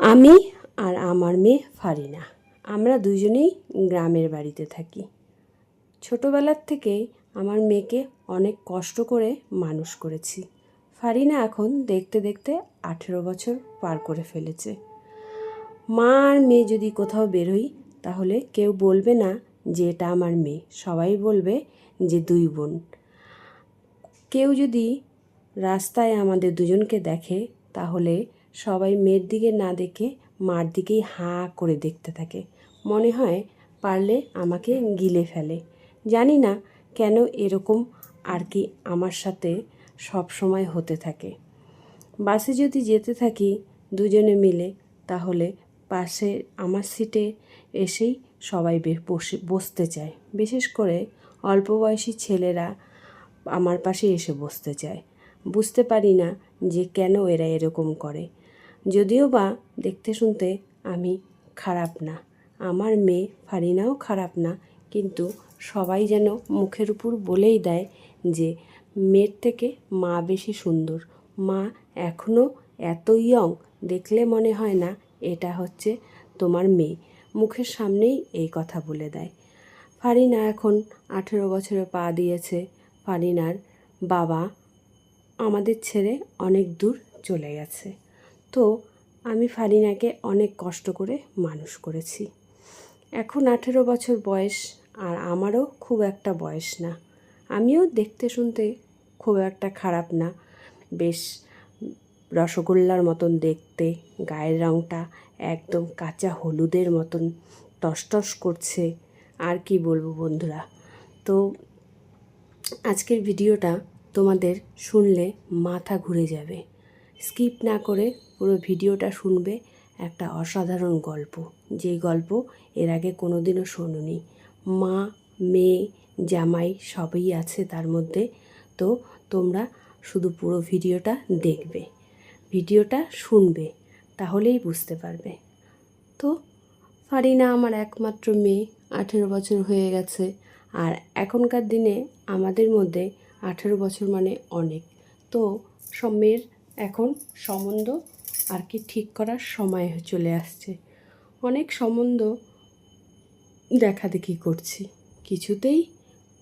আমি আর আমার মেয়ে ফারিনা। আমরা দুজনেই গ্রামের বাড়িতে থাকি। ছোটোবেলার থেকে আমার মেয়েকে অনেক কষ্ট করে মানুষ করেছি। ফারিনা এখন দেখতে দেখতে আঠেরো বছর পার করে ফেলেছে। মা আর মেয়ে যদি কোথাও বেরোই, তাহলে কেউ বলবে না যে এটা আমার মেয়ে। সবাই বলবে যে দুই বোন। কেউ যদি রাস্তায় আমাদের দুজনকে দেখে, তাহলে সবাই মেয়ের দিকে না দেখে মার দিকেই হাঁ করে দেখতে থাকে। মনে হয় পারলে আমাকে গিলে ফেলে। জানি না কেন এরকম আর কি আমার সাথে সব সময় হতে থাকে। বাসে যদি যেতে থাকি দুজনে মিলে, তাহলে পাশে আমার সিটে এসেই সবাই বসে, বসতে চায়। বিশেষ করে অল্প বয়সী ছেলেরা আমার পাশে এসে বসতে চায়। বুঝতে পারি না যে কেন এরা এরকম করে। যদিও বা দেখতে শুনতে আমি খারাপ না। আমার মেয়ে ফারিনাও খারাপ না, কিন্তু সবাই যেন মুখের উপর বলেই দেয় যে মেয়ের থেকে মা বেশি সুন্দর। মা এখনও এত ইয়ং দেখলে মনে হয় না এটা হচ্ছে তোমার মেয়ে। মুখের সামনেই এই কথা বলে দেয়। ফারিনা এখন আঠেরো বছরে পা দিয়েছে। ফারিনার বাবা আমাদের ছেড়ে অনেক দূর চলে গেছে। তো আমি ফারিনাকে অনেক কষ্ট করে মানুষ করেছি। এখন আঠেরো বছর বয়স আর আমারও খুব একটা বয়স না। আমিও দেখতে শুনতে খুব একটা খারাপ না। বেশ রসগোল্লার মতন দেখতে, গায়ের রঙটা একদম কাঁচা হলুদের মতন টসটস করছে, আর কি বলব বন্ধুরা? তো আজকের ভিডিওটা তোমাদের শুনলে মাথা ঘুরে যাবে। স্কিপ না করে পুরো ভিডিওটা শুনবে একটা অসাধারণ গল্প। যেই গল্প এর আগে কোনোদিনও শোনোনি। মা, মেয়ে, জামাই সবই আছে তার মধ্যে। তো তোমরা শুধু পুরো ভিডিওটা দেখবে। ভিডিওটা শুনবে, তাহলেই বুঝতে পারবে। তো ফারিনা আমার একমাত্র মেয়ে, আঠেরো বছর হয়ে গেছে। আর এখনকার দিনে আমাদের মধ্যে আঠেরো বছর মানে অনেক। তো সব মেয়ের এখন সম্বন্ধ আর কি ঠিক করার সময় চলে আসছে। অনেক সম্বন্ধ দেখা দেখি করছি। কিছুতেই,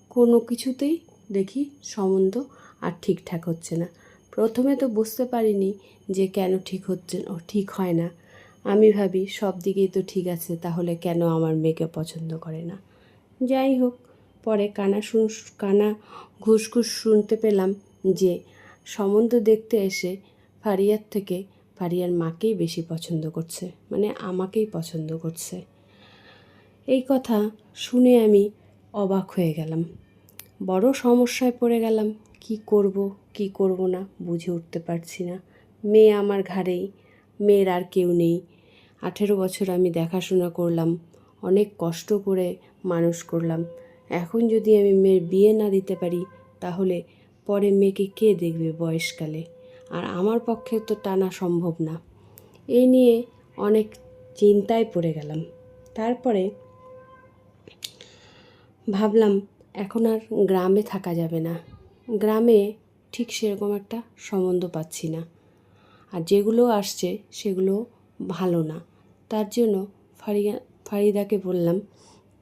কোনো কিছুতেই দেখি সম্বন্ধ আর ঠিকঠাক হচ্ছে না। প্রথমে তো বুঝতে পারিনি যে কেন ঠিক হচ্ছে ঠিক হয় না। আমি ভাবি, সব দিকেই তো ঠিক আছে, তাহলে কেন আমার মেয়েকে পছন্দ করে না? যাই হোক, পরে কানা শুন, কানা ঘুষ ঘুষ শুনতে পেলাম যে সম্বন্ধ দেখতে এসে ফারিয়ার থেকে ফারিয়ার মাকেই বেশি পছন্দ করছে মানে আমাকেই পছন্দ করছে। এই কথা শুনে আমি অবাক হয়ে গেলাম। বড় সমস্যায় পড়ে গেলাম, কি করব কি করব না বুঝে উঠতে পারছি না। মেয়ে আমার ঘাড়েই, মেয়ের আর কেউ নেই। আঠেরো বছর আমি দেখাশোনা করলাম, অনেক কষ্ট করে মানুষ করলাম। এখন যদি আমি মেয়ের বিয়ে না দিতে পারি, তাহলে পরে মেয়েকে কে দেখবে বয়সকালে? আর আমার পক্ষে তো টানা সম্ভব না। এই নিয়ে অনেক চিন্তায় পড়ে গেলাম। তারপরে ভাবলাম, এখন আর গ্রামে থাকা যাবে না। গ্রামে ঠিক সেরকম একটা সম্বন্ধ পাচ্ছি না। আর যেগুলো আসছে সেগুলো ভালো না। তার জন্য ফারিয়া ফারিদাকে বললাম,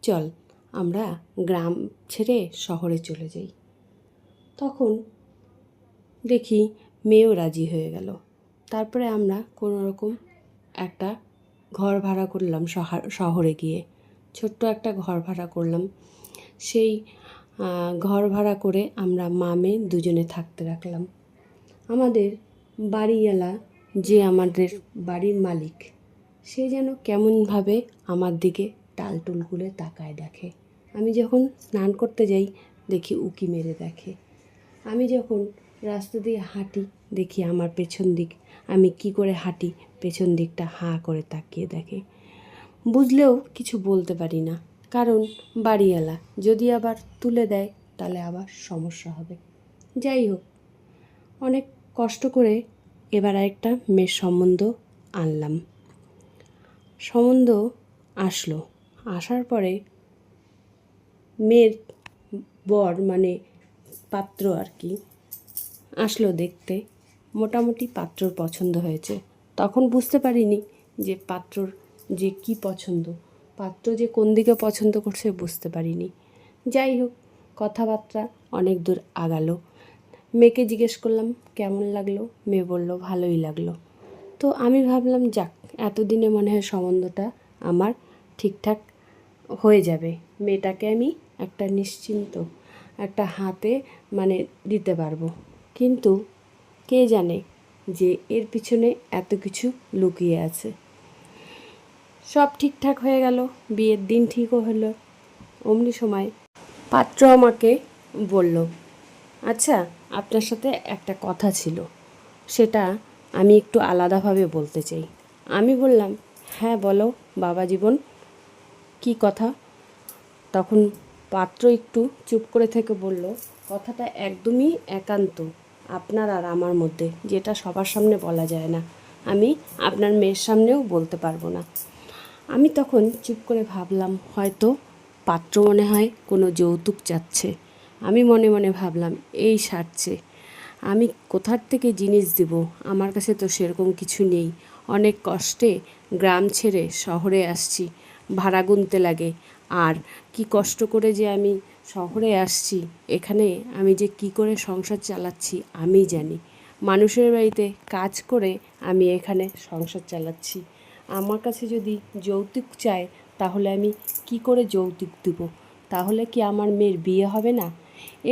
চল, আমরা গ্রাম ছেড়ে শহরে চলে যাই। তখন দেখি মেয়েও রাজি হয়ে গেল। তারপরে আমরা কোনো রকম একটা ঘর ভাড়া করলাম শহরে গিয়ে। ছোট্ট একটা ঘর ভাড়া করলাম। সেই ঘর ভাড়া করে আমরা মামে দুজনে থাকতে রাখলাম। আমাদের বাড়িওয়ালা যে আমাদের বাড়ির মালিক, সে যেন কেমনভাবে আমার দিকে টালটুল করে তাকায় দেখে। আমি যখন স্নান করতে যাই, দেখি উকি মেরে দেখে। আমি যখন রাস্তা দিয়ে হাঁটি, দেখি আমার পেছন দিক। আমি কি করে হাঁটি, পেছন দিকটা হাঁ করে তাকিয়ে দেখে। বুঝলেও কিছু বলতে পারি না, কারণ বাড়িওয়ালা যদি আবার তুলে দেয়, তাহলে আবার সমস্যা হবে। যাই হোক, অনেক কষ্ট করে এবার একটা মেয়ের সম্বন্ধ আনলাম। সম্বন্ধ আসলো। আসার পরে মেয়ের বর মানে পাত্র আর কি। আসলো দেখতে। মোটামুটি পাত্রর পছন্দ হয়েছে। তখন বুঝতে পারিনি যে পাত্রর যে কি পছন্দ। পাত্র যে কোন দিকে পছন্দ করছে বুঝতে পারিনি। যাই হোক, কথাবার্তা অনেক দূর আগালো। মেয়েকে জিজ্ঞেস করলাম, কেমন লাগল? মেয়ে বলল, ভালোই লাগল। তো আমি ভাবলাম, যাক, এতদিনে মনে হয় সম্বন্ধটা আমার ঠিকঠাক হয়ে যাবে। মেয়েটাকে আমি একটা নিশ্চিন্ত একটা হাতে মানে দিতে পারব। কিন্তু কে জানে যে এর পিছনে এত কিছু লুকিয়ে আছে। সব ঠিকঠাক হয়ে গেল, বিয়ের দিন ঠিকও হলো। অমনি সময় পাত্র আমাকে বলল আচ্ছা আপনার সাথে একটা কথা ছিল। সেটা আমি একটু আলাদাভাবে বলতে চাই। আমি বললাম হ্যাঁ বলো, বাবা জীবন, কি কথা? তখন পাত্র একটু চুপ করে থেকে বলল, কথাটা একদমই একান্ত, আপনার আর আমার মধ্যে, যেটা সবার সামনে বলা যায় না। আমি আপনার মেয়ের সামনেও বলতে পারব না। আমি তখন চুপ করে ভাবলাম, হয়তো পাত্র মনে হয় কোনো যৌতুক চাচ্ছে। আমি মনে মনে ভাবলাম, এই সারছে। আমি কোথার থেকে জিনিস দিব? আমার কাছে তো সেরকম কিছু নেই। অনেক কষ্টে গ্রাম ছেড়ে শহরে আসছি। ভাড়া গুনতে লাগে। আর কি কষ্ট করে যে আমি শহরে আসছি, এখানে আমি যে কি করে সংসার চালাচ্ছি আমি জানি। মানুষের বাড়িতে কাজ করে আমি এখানে সংসার চালাচ্ছি। আমার কাছে যদি যৌতুক চায়, তাহলে আমি কি করে যৌতুক দেব? তাহলে কি আমার মেয়ের বিয়ে হবে না?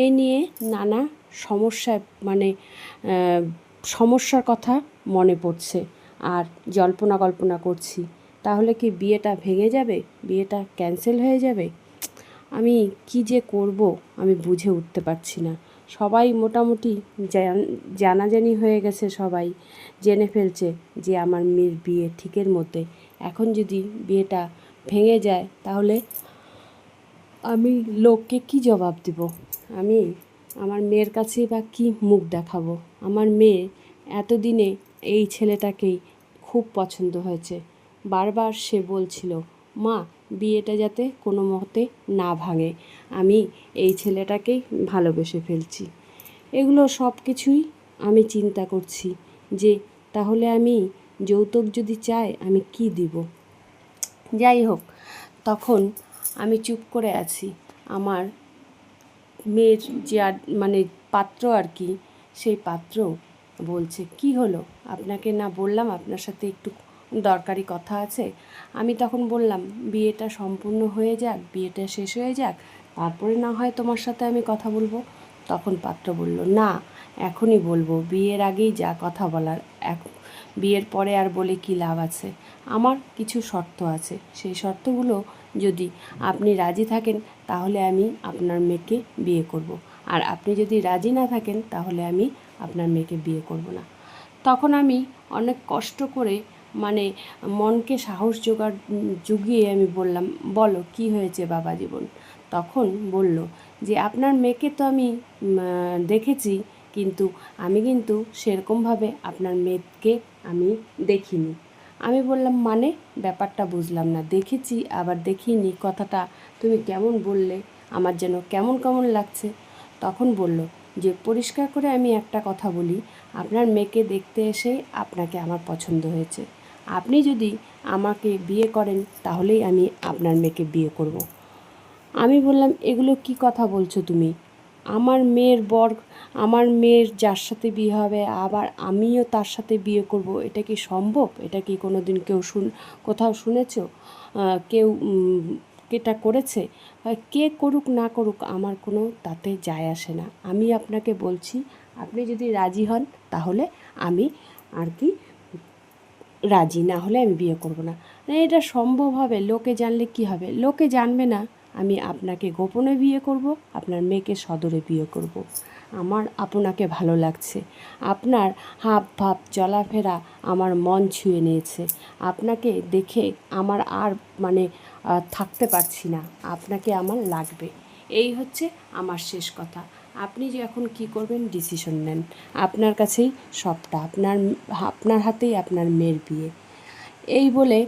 এই নিয়ে নানা সমস্যা মানে সমস্যার কথা মনে পড়ছে। আর জল্পনা কল্পনা করছি। তাহলে কি বিয়েটা ভেঙে যাবে? বিয়েটা ক্যান্সেল হয়ে যাবে? আমি কি যে করব? আমি বুঝে উঠতে পারছি না। সবাই মোটামুটি জান- জানাজানি হয়ে গেছে সবাই। জেনে ফেলছে যে আমার মেয়ের বিয়ে ঠিকের মতে এখন যদি বিয়েটা ভেঙে যায়, তাহলে আমি লোককে কি জবাব দেব? আমি আমার মেয়ের কাছে বা কি মুখ দেখাবো? আমার মেয়ে এতদিনে এই ছেলেটাকেই খুব পছন্দ হয়েছে। বারবার সে বলছিল, মা, বিয়েটা যাতে কোনো মতে না ভাঙে। আমি এই ছেলেটাকেই ভালোবেসে ফেলছি। এগুলো সব কিছুই আমি চিন্তা করছি যে তাহলে আমি যৌতুক যদি চাই, আমি কি দিব? যাই হোক, তখন আমি চুপ করে আছি। আমার মেয়ের যে মানে পাত্র আর কি, সেই পাত্র বলছে, কি হলো? আপনাকে না বললাম আপনার সাথে একটু দরকারি কথা আছে। আমি তখন বললাম, বিয়েটা সম্পূর্ণ হয়ে যাক, বিয়েটা শেষ হয়ে যাক, তারপরে না হয় তোমার সাথে আমি কথা বলব। তখন পাত্র বলল, না, এখনই বলব। বিয়ের আগেই যা কথা বলার, এক, বিয়ের পরে আর বলে কি লাভ আছে? আমার কিছু শর্ত আছে। সেই শর্তগুলো যদি আপনি রাজি থাকেন, তাহলে আমি আপনার মেয়েকে বিয়ে করব। আর আপনি যদি রাজি না থাকেন, তাহলে আমি আপনার মেয়েকে বিয়ে করব না। তখন আমি অনেক কষ্ট করে মানে মনকে সাহস জোগাড় জুগিয়ে আমি বললাম, বলো, কি হয়েছে বাবা জীবন? তখন বলল যে, আপনার মেয়েকে তো আমি দেখেছি, কিন্তু আমি কিন্তু সেরকমভাবে আপনার মেয়েকে আমি দেখিনি। আমি বললাম মানে? ব্যাপারটা বুঝলাম না। দেখেছি, আবার দেখিনি। কথাটা তুমি কেমন বললে? আমার যেন কেমন কেমন লাগছে? তখন বলল, যে, পরিষ্কার করে আমি একটা কথা বলি। আপনার মেয়েকে দেখতে এসে আপনাকে আমার পছন্দ হয়েছে। আপনি যদি আমাকে বিয়ে করেন, তাহলেই আমি আপনার মেয়েকে বিয়ে করব। আমি বললাম, এগুলো কি কথা বলছো তুমি? আমার মেয়ের বর, আমার মেয়ের যার সাথে বিয়ে হবে, আবার আমিও তার সাথে বিয়ে করব। এটা কি সম্ভব? এটা কি কোনো দিন কেউ শুন, কোথাও শুনেছ? কেউ কেটা করেছে? কে করুক না করুক, আমার কোনো তাতে যায় আসে না। আমি আপনাকে বলছি, আপনি যদি রাজি হন, তাহলে আমি আর কি রাজি, না হলে আমি বিয়ে করব না। না এটা সম্ভব হবে, লোকে জানলে কি হবে? লোকে জানবে না, আমি আপনাকে গোপনে বিয়ে করব, আপনার মেয়েকে সদরে বিয়ে করব। আমার আপনাকে ভালো লাগছে। আপনার হাব ভাব চলাফেরা আমার মন ছুঁয়ে নিয়েছে। আপনাকে দেখে আমার আর মানে থাকতে পারছি না। আপনাকে আমার লাগবে। এই হচ্ছে আমার শেষ কথা। আপনি যে এখন কি করবেন? ডিসিশন নেন। আপনার কাছেই সবটা। আপনার আপনার হাতেই আপনার মেয়ের বিয়ে। এই বলে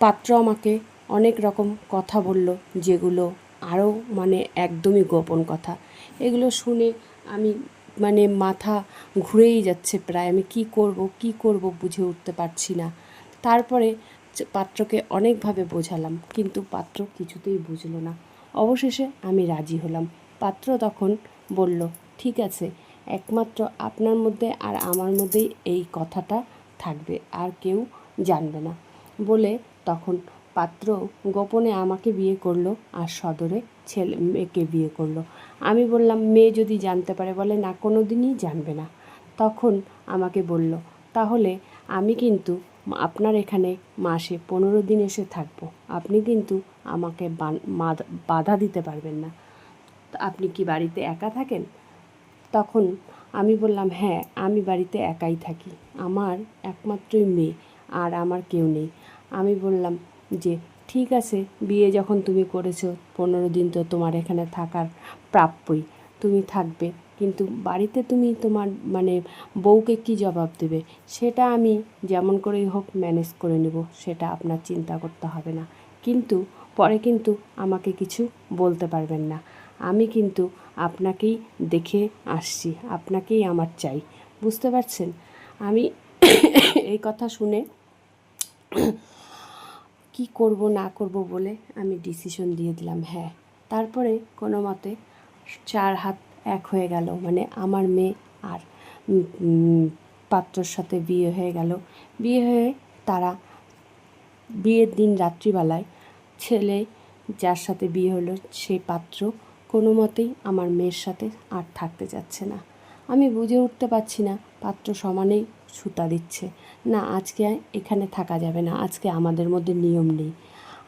পাত্র আমাকে অনেক রকম কথা বলল, যেগুলো আরও মানে একদমই গোপন কথা। এগুলো শুনে আমি মানে মাথা ঘুরেই যাচ্ছে প্রায়। আমি কি করব কি করব বুঝে উঠতে পারছি না। তারপরে পাত্রকে অনেকভাবে বোঝালাম, কিন্তু পাত্র কিছুতেই বুঝলো না। অবশেষে আমি রাজি হলাম। পাত্র তখন বলল, ঠিক আছে, একমাত্র আপনার মধ্যে আর আমার মধ্যেই এই কথাটা থাকবে, আর কেউ জানবে না। বলে তখন পাত্র গোপনে আমাকে বিয়ে করল আর সদরে ছেলে, মেয়েকে বিয়ে করল। আমি বললাম, মেয়ে যদি জানতে পারে, বলে না কোনো দিনই জানবে না। তখন আমাকে বলল, তাহলে আমি কিন্তু আপনার এখানে মাসে পনেরো দিন এসে থাকব। আপনি কিন্তু আমাকে বাধা দিতে পারবেন না। তা আপনি কি বাড়িতে একা থাকেন? তখন আমি বললাম হ্যাঁ আমি বাড়িতে একাই থাকি। আমার একমাত্রই মেয়ে, আর আমার কেউ নেই। আমি বললাম যে, ঠিক আছে, বিয়ে যখন তুমি করেছ, পনেরো দিন তো তোমার এখানে থাকার প্রাপ্যই। তুমি থাকবে, কিন্তু বাড়িতে তুমি তোমার মানে বউকে কি জবাব দেবে? সেটা আমি যেমন করেই হোক ম্যানেজ করে নেব, সেটা আপনার চিন্তা করতে হবে না। কিন্তু পরে কিন্তু আমাকে কিছু বলতে পারবেন না। আমি কিন্তু আপনাকেই দেখে আসছি, আপনাকেই আমার চাই। বুঝতে পারছেন? আমি এই কথা শুনে কি করব, না করব বলে আমি ডিসিশন দিয়ে দিলাম হ্যাঁ। তারপরে কোনো মতে চার হাত এক হয়ে গেল মানে আমার মেয়ে আর পাত্রর সাথে বিয়ে হয়ে গেল। বিয়ে হয়ে তারা বিয়ের দিন রাত্রিবেলায় ছেলে যার সাথে বিয়ে হলো, সেই পাত্র কোনো মতেই আমার মেয়ের সাথে আর থাকতে যাচ্ছে না। আমি বুঝে উঠতে পারছি না, পাত্র সমানেই ছুতা দিচ্ছে। না, আজকে এখানে থাকা যাবে না, আজকে আমাদের মধ্যে নিয়ম নেই।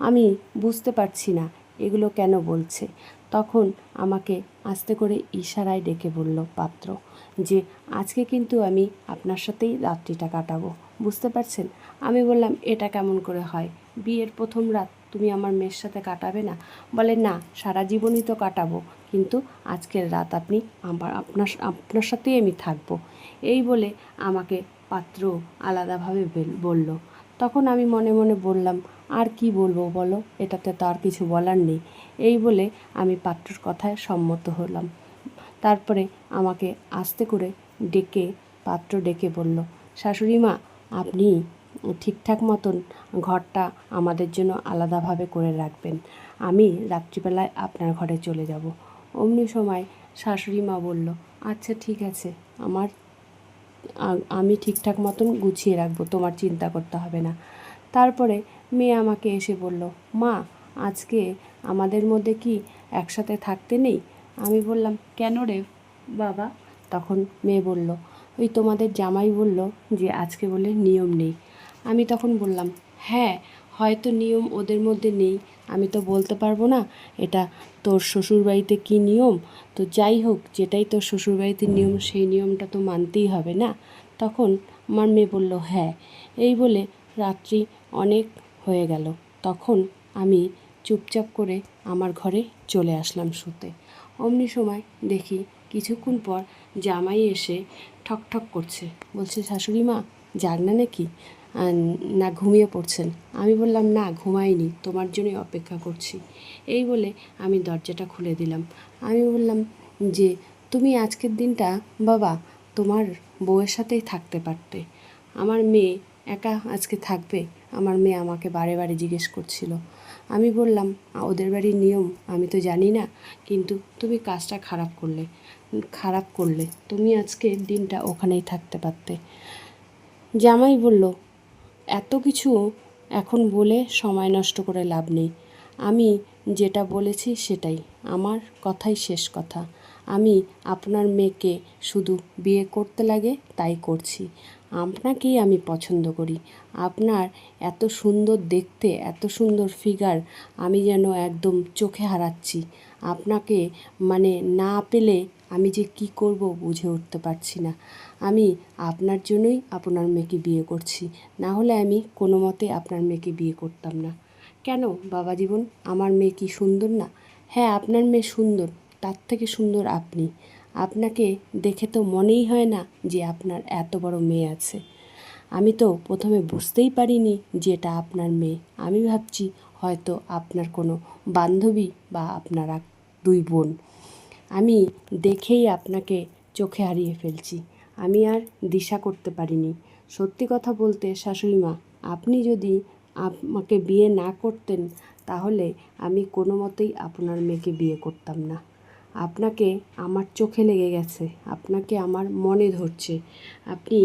আমি বুঝতে পারছি না এগুলো কেন বলছে। তখন আমাকে আস্তে করে ইশারায় ডেকে বলল পাত্র যে, আজকে কিন্তু আমি আপনার সাথেই রাত্রিটা কাটাবো। বুঝতে পারছেন? আমি বললাম, এটা কেমন করে হয়? বিয়ের প্রথম রাত তুমি আমার মেয়ের সাথে কাটাবে না? বলে, না, সারা জীবনই তো কাটাবো। কিন্তু আজকের রাত আপনি আমার, আপনার আপনার সাথেই আমি থাকব। এই বলে আমাকে পাত্র আলাদাভাবে বেল- বলল। তখন আমি মনে মনে বললাম, আর কি বলব বলো? এটাতে তো আর কিছু বলার নেই। এই বলে আমি পাত্রর কথায় সম্মত হলাম। তারপরে আমাকে আস্তে করে ডেকে, পাত্র ডেকে বলল, শাশুড়ি মা, আপনি ঠিকঠাক মতন ঘরটা আমাদের জন্য আলাদাভাবে করে রাখবেন। আমি রাত্রিবেলায় আপনার ঘরে চলে যাব। অমনি সময় শাশুড়ি মা বলল আচ্ছা ঠিক আছে। আমার আমি ঠিকঠাক মতন গুছিয়ে রাখব, তোমার চিন্তা করতে হবে না। তারপরে মেয়ে আমাকে এসে বলল, মা, আজকে আমাদের মধ্যে কি একসাথে থাকতে নেই? আমি বললাম, কেন রে বাবা? তখন মেয়ে বলল, ওই তোমাদের জামাই বলল যে, আজকে বলে নিয়ম নেই। আমি তখন বললাম হ্যাঁ হয়তো নিয়ম ওদের মধ্যে নেই। আমি তো বলতে পারব না, এটা তোর শ্বশুরবাড়িতে কী নিয়ম? তো যাই হোক, যেটাই তোর শ্বশুরবাড়িতে নিয়ম, সেই নিয়মটা তো মানতেই হবে না? তখন আমার মেয়ে বলল হ্যাঁ। এই বলে রাত্রি অনেক হয়ে গেল। তখন আমি চুপচাপ করে আমার ঘরে চলে আসলাম শুতে। অমনি সময় দেখি কিছুক্ষণ পর জামাই এসে ঠক ঠক করছে। বলছে, শাশুড়ি মা যাক না নাকি? না ঘুমিয়ে পড়ছেন। আমি বললাম, না, ঘুমাইনি, তোমার জন্যই অপেক্ষা করছি। এই বলে আমি দরজাটা খুলে দিলাম। আমি বললাম যে, তুমি আজকের দিনটা, বাবা, তোমার বউয়ের সাথেই থাকতে পারতে। আমার মেয়ে একা আজকে থাকবে, আমার মেয়ে আমাকে বারে বারে জিজ্ঞেস করছিল। আমি বললাম, ওদের বাড়ির নিয়ম আমি তো জানি না, কিন্তু তুমি কাজটা খারাপ করলে খারাপ করলে, তুমি আজকে দিনটা ওখানেই থাকতে পারতে। জামাই বলল এত কিছু এখন বলে সময় নষ্ট করে লাভ নেই। আমি যেটা বলেছি সেটাই, আমার কথাই শেষ কথা। আমি আপনার মেয়েকে শুধু বিয়ে করতে লাগে তাই করছি। আপনাকেই আমি পছন্দ করি। আপনার এত সুন্দর দেখতে, এত সুন্দর ফিগার আমি যেন একদম চোখে হারাচ্ছি। আপনাকে মানে না পেলে আমি যে কি করব বুঝে উঠতে পারছি না। আমি আপনার জন্যই আপনার মেয়েকে বিয়ে করছি। না হলে আমি কোনো মতে আপনার মেয়েকে বিয়ে করতাম না। কেন বাবা জীবন? আমার মেয়ে কি সুন্দর না? হ্যাঁ আপনার মেয়ে সুন্দর, তার থেকে সুন্দর আপনি। আপনাকে দেখে তো মনেই হয় না যে আপনার এত বড় মেয়ে আছে। আমি তো প্রথমে বুঝতেই পারিনি যে এটা আপনার মেয়ে। আমি ভাবছি হয়তো আপনার কোনো বান্ধবী বা আপনারা দুই বোন। আমি দেখেই আপনাকে চোখে হারিয়ে ফেলছি। আমি আর দিশা করতে পারিনি। সত্যি কথা বলতে, শাশুড়ি মা, আপনি যদি আমাকে বিয়ে না করতেন, তাহলে আমি কোনো মতেই আপনার মেয়েকে বিয়ে করতাম না। আপনাকে আমার চোখে লেগে গেছে, আপনাকে আমার মনে ধরছে। আপনি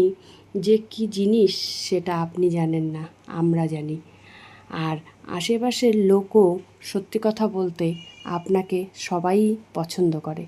যে কি জিনিস সেটা আপনি জানেন না, আমরা জানি। আর আশেপাশের লোকও সত্যি কথা বলতে আপনাকে সবাই পছন্দ করে।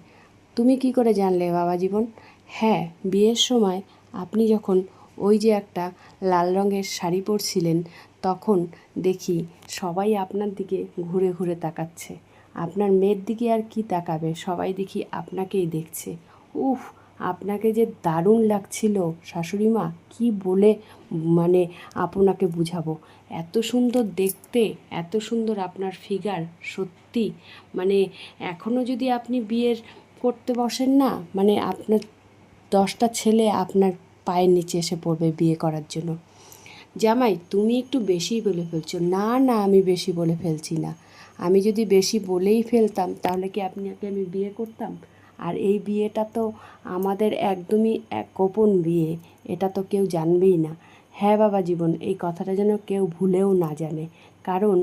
তুমি কি করে জানলে বাবা জীবন? হ্যাঁ বিয়ের সময় আপনি যখন ওই যে একটা লাল রঙের শাড়ি পরছিলেন, তখন দেখি সবাই আপনার দিকে ঘুরে ঘুরে তাকাচ্ছে। আপনার মেয়ের দিকে আর কি তাকাবে? সবাই দেখি আপনাকেই দেখছে। উফ আপনাকে যে দারুণ লাগছিল, শাশুড়ি মা, কী বলে মানে আপনাকে বুঝাবো? এত সুন্দর দেখতে, এত সুন্দর আপনার ফিগার সত্যি। মানে এখনও যদি আপনি বিয়ের করতে বসেন না মানে আপনার দশটা ছেলে আপনার পায়ের নিচে এসে পড়বে বিয়ে করার জন্য। জামাই, তুমি একটু বেশি বলে ফেলছো। না না, আমি বেশি বলে ফেলছি না। আমি যদি বেশি বলেই ফেলতাম, তাহলে কি আপনাকে আমি বিয়ে করতাম? আর এই বিয়েটা তো আমাদের একদমই এক গোপন বিয়ে, এটা তো কেউ জানবেই না। হ্যাঁ বাবা জীবন, এই কথাটা যেন কেউ ভুলেও না জানে। কারণ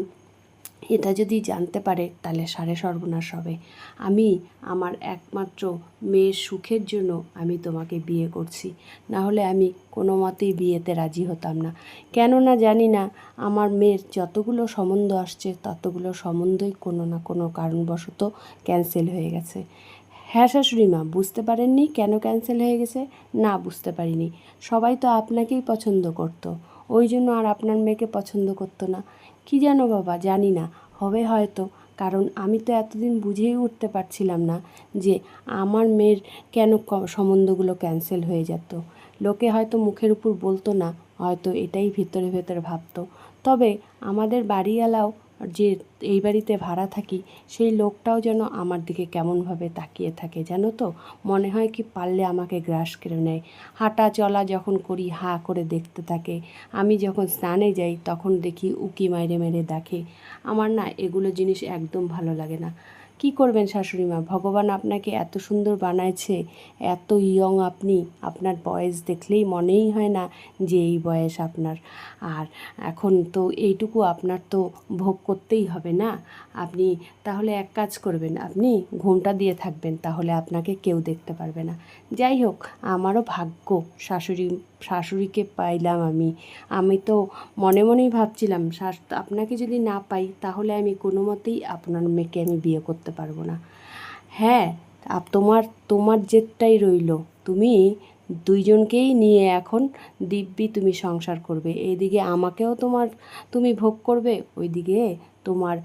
এটা যদি জানতে পারে, তাহলে সারে সর্বনাশ হবে। আমি, আমার একমাত্র মেয়ের সুখের জন্য আমি তোমাকে বিয়ে করছি। না হলে আমি কোনো মতেই বিয়েতে রাজি হতাম না। কেননা জানি না, আমার মেয়ের যতগুলো সম্বন্ধ আসছে, ততগুলো সম্বন্ধই কোনো না কোনো কারণবশত ক্যান্সেল হয়ে গেছে। হ্যাঁ শাশুড়ি মা, বুঝতে পারেননি কেন ক্যান্সেল হয়ে গেছে? না, বুঝতে পারিনি। সবাই তো আপনাকেই পছন্দ করতো। ওই জন্য আর আপনার মেয়েকে পছন্দ করতো না। কি জানো বাবা, জানি না। হবে হয়তো। কারণ আমি তো এতদিন বুঝেই উঠতে পারছিলাম না যে আমার মেয়ের কেন সম্বন্ধগুলো ক্যান্সেল হয়ে যেত। লোকে হয়তো মুখের উপর বলতো না, হয়তো এটাই ভিতরে, ভেতরে ভাবতো। তবে আমাদের বাড়িওয়ালাও যে এই বাড়িতে ভাড়া থাকি, সেই লোকটাও যেন আমার দিকে কেমনভাবে তাকিয়ে থাকে, জানো তো? মনে হয় কি পারলে আমাকে গ্রাস করে নেয়। হাঁটা চলা যখন করি, হা করে দেখতে থাকে। আমি যখন স্নানে যাই, তখন দেখি উকি মাইরে মেরে দেখে। আমার না এগুলো জিনিস একদম ভালো লাগে না। কি করবেন শাশুড়ি মা? ভগবান আপনাকে এত সুন্দর বানাইছে, এত ইয়ং আপনি। আপনার বয়স দেখলেই মনেই হয় না যে এই বয়স আপনার। আর এখন তো এইটুকু আপনার তো ভোগ করতেই হবে না। আপনি তাহলে এক কাজ করবেন, আপনি ঘুমটা দিয়ে থাকবেন, তাহলে আপনাকে কেউ দেখতে পারবে না। যাই হোক, আমারও ভাগ্য। শাশুড়ি, শাশুড়িকে পাইলাম আমি। আমি তো মনে মনেই ভাবছিলাম, শাশ- আপনাকে যদি না পাই তাহলে আমি কোনো মতেই আপনার মেয়েকে আমি বিয়ে করতে পারব না। হ্যাঁ তোমার তোমার জেদটাই রইল। তুমি দুইজনকেই নিয়ে এখন দিব্যি তুমি সংসার করবে। এইদিকে আমাকেও তোমার তুমি ভোগ করবে, ওইদিকে তোমার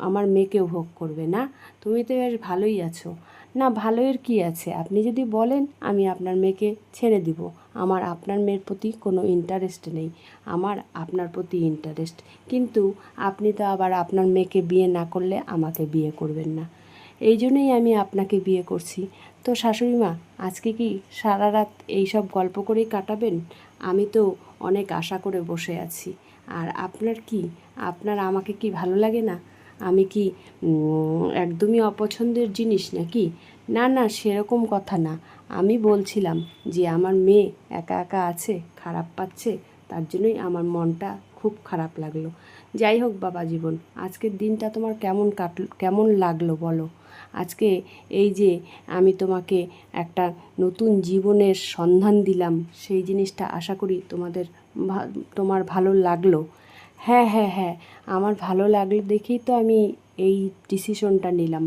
আমার মেয়েকেও ভোগ করবে না। তুমি তো বেশ ভালোই আছো। না ভালোয়ের কি আছে? আপনি যদি বলেন, আমি আপনার মেয়েকে ছেড়ে দিব। আমার আপনার মেয়ের প্রতি কোনো ইন্টারেস্ট নেই। আমার আপনার প্রতি ইন্টারেস্ট কিন্তু আপনি তো আবার আপনার মেয়েকে বিয়ে না করলে আমাকে বিয়ে করবেন না। এই জন্যই আমি আপনাকে বিয়ে করছি। তো শাশুড়ি মা, আজকে কি সারা রাত এইসব গল্প করেই কাটাবেন? আমি তো অনেক আশা করে বসে আছি। আর আপনার কি? আপনার আমাকে কি ভালো লাগে না? আমি কি একদমই অপছন্দের জিনিস নাকি? না না, সেরকম কথা না। আমি বলছিলাম যে, আমার মেয়ে একা একা আছে, খারাপ পাচ্ছে, তার জন্যই আমার মনটা খুব খারাপ লাগল। যাই হোক বাবা জীবন, আজকের দিনটা তোমার কেমন কাটল কেমন লাগল বলো? আজকে এই যে আমি তোমাকে একটা নতুন জীবনের সন্ধান দিলাম, সেই জিনিসটা আশা করি তোমাদের তোমার ভালো লাগল। হ্যাঁ হ্যাঁ হ্যাঁ আমার ভালো লাগল দেখেই তো আমি এই ডিসিশনটা নিলাম।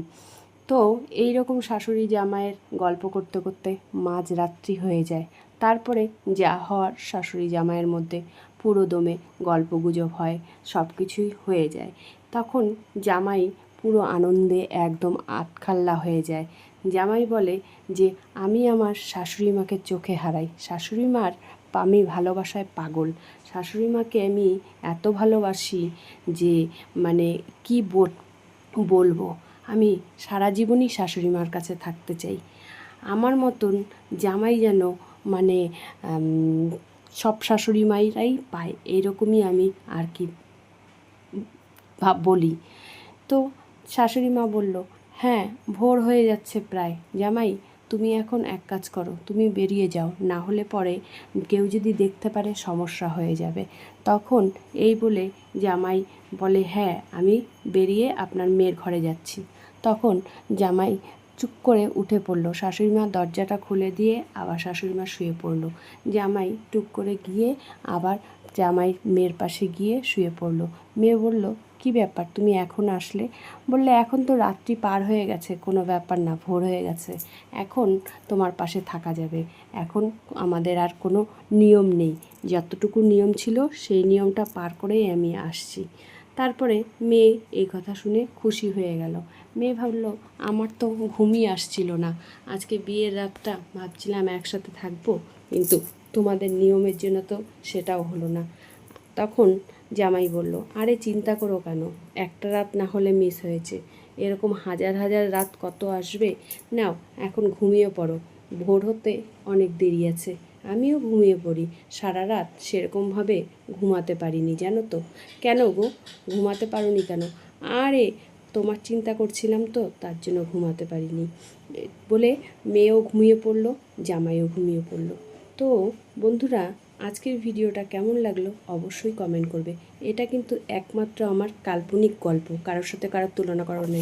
তো এই রকম শাশুড়ি জামাইয়ের গল্প করতে করতে মাঝরাত্রি হয়ে যায়। তারপরে যা হওয়ার শাশুড়ি জামাইয়ের মধ্যে পুরো দমে গল্পগুজব হয় সব কিছুই হয়ে যায়। তখন জামাই পুরো আনন্দে একদম আটখাল্লা হয়ে যায়। জামাই বলে যে, আমি আমার শাশুড়ি মাকে চোখে হারাই। শাশুড়ি মার আমি ভালোবাসায় পাগল। শাশুড়ি মাকে আমি এত ভালোবাসি যে মানে কি বল- বলব? আমি সারা জীবনই শাশুড়ি মার কাছে থাকতে চাই। আমার মতন জামাই যেন মানে সব শাশুড়ি মাইরাই পায়, এরকমই আমি আর কি ভাব বলি। তো শাশুড়ি মা বলল হ্যাঁ ভোর হয়ে যাচ্ছে প্রায়। জামাই, তুমি এখন এক কাজ করো, তুমি বেরিয়ে যাও, না হলে পরে কেউ যদি দেখতে পারে সমস্যা হয়ে যাবে। তখন এই বলে জামাই বলে হ্যাঁ আমি বেরিয়ে আপনার মেয়ের ঘরে যাচ্ছি। জামাই চুপ করে উঠে পড়ল। শাশুড়ি মা দরজাটা খুলে দিয়ে আবার শাশুড়ি মা শুয়ে পড়ল। জামাই টুক করে গিয়ে আবার জামাই মেয়ের পাশে গিয়ে শুয়ে পড়ল। মেয়ে বলল, কি ব্যাপার? তুমি এখন আসলে? বললে, এখন তো রাত্রি পার হয়ে গেছে, কোনো ব্যাপার না, ভোর হয়ে গেছে। এখন তোমার পাশে থাকা যাবে। এখন আমাদের আর কোনো নিয়ম নেই। যতটুকু নিয়ম ছিল, সেই নিয়মটা পার করেই আমি আসছি। তারপরে মেয়ে এই কথা শুনে খুশি হয়ে গেল। মেয়ে ভাবলো, আমার তো ঘুমই আসছিল না। আজকে বিয়ের রাতটা ভাবছিলাম একসাথে থাকব, কিন্তু তোমাদের নিয়মের জন্য তো সেটাও হলো না। তখন জামাই বলল, আরে চিন্তা করো কেন? একটা রাত না হলে মিস হয়েছে। এরকম হাজার হাজার রাত কত আসবে? নাও, এখন ঘুমিয়ে পড়ো। ভোর হতে অনেক দেরি আছে। আমিও ঘুমিয়ে পড়ি। সারা রাত সেরকমভাবে ঘুমাতে পারিনি, জানো তো। কেন গো? ঘুমাতে পারোনি কেন? আরে তোমার চিন্তা করছিলাম তো, তার জন্য ঘুমাতে পারিনি। বলে মেয়েও ঘুমিয়ে পড়ল, জামাইও ঘুমিয়ে পড়ল। তো বন্ধুরা, আজকের ভিডিওটা কেমন লাগল অবশ্যই কমেন্ট করবে। এটা কিন্তু একমাত্র আমার কাল্পনিক গল্প, কারোর সাথে কারোর তুলনা করার নেই।